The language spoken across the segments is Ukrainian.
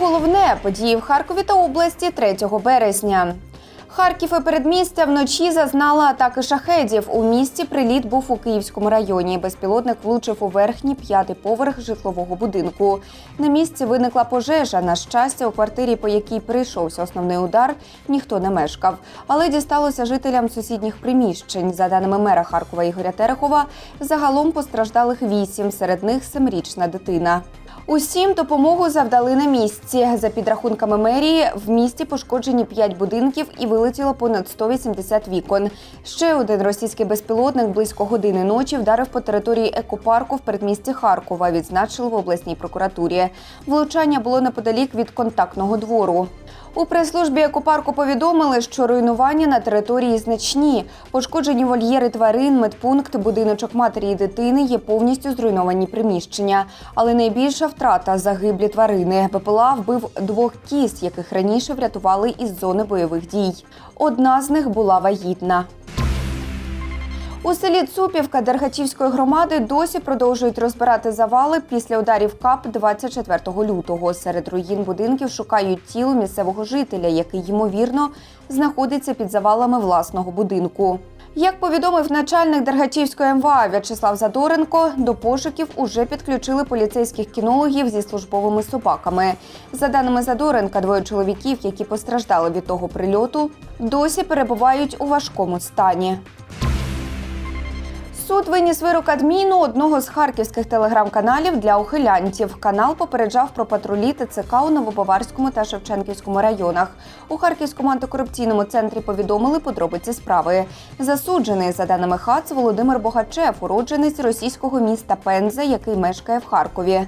головне події в Харкові та області 3 березня. Харків і передмістя вночі зазнала атаки шахедів. У місті приліт був у Київському районі. Безпілотник влучив у верхній п'ятий поверх житлового будинку. На місці виникла пожежа. На щастя, у квартирі, по якій прийшовся основний удар, ніхто не мешкав. Але дісталося жителям сусідніх приміщень. За даними мера Харкова Ігоря Терехова, загалом постраждалих вісім, серед них семирічна дитина. Усім допомогу завдали на місці. За підрахунками мерії, в місті пошкоджені 5 будинків і вилетіло понад 180 вікон. Ще один російський безпілотник близько години ночі вдарив по території екопарку в передмісті Харкова. Відзначили в обласній прокуратурі. Влучання було неподалік від контактного двору. У прес-службі екопарку повідомили, що руйнування на території значні. Пошкоджені вольєри тварин, медпункт, будиночок матері і дитини є повністю зруйновані приміщення. Але найбільша втрата загиблі тварини. БПЛА вбив двох кіз, яких раніше врятували із зони бойових дій. Одна з них була вагітна. У селі Цупівка Дергачівської громади досі продовжують розбирати завали після ударів КАП 24 лютого. Серед руїн будинків шукають тіло місцевого жителя, який ймовірно знаходиться під завалами власного будинку. Як повідомив начальник Дергачівської МВА В'ячеслав Задоренко, до пошуків уже підключили поліцейських кінологів зі службовими собаками. За даними Задоренка, двоє чоловіків, які постраждали від того прильоту, досі перебувають у важкому стані. Суд виніс вирок адміну одного з харківських телеграм-каналів для ухилянтів. Канал попереджав про патрулі ТЦК у Новобаварському та Шевченківському районах. У Харківському антикорупційному центрі повідомили подробиці справи. Засуджений, за даними ХАЦ, Володимир Богачев, уродженець російського міста Пенза, який мешкає в Харкові.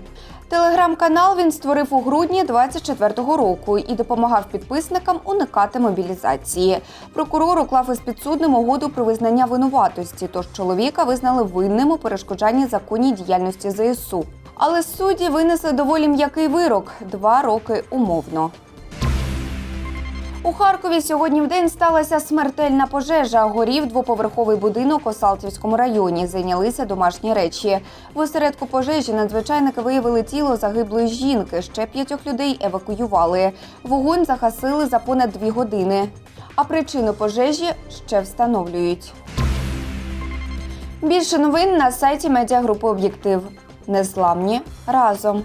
Телеграм-канал він створив у грудні 24-го року і допомагав підписникам уникати мобілізації. Прокурор уклав із підсудним угоду про визнання винуватості, тож чоловіка визнали винним у перешкоджанні законній діяльності ЗСУ. Але судді винесли доволі м'який вирок два роки умовно. У Харкові сьогодні в день сталася смертельна пожежа. Горів двоповерховий будинок у Салтівському районі. Зайнялися домашні речі. В осередку пожежі надзвичайники виявили тіло загиблої жінки. Ще п'ятьох людей евакуювали. Вогонь загасили за понад дві години. А причину пожежі ще встановлюють. Більше новин на сайті медіагрупи Об'єктив. Незламні разом.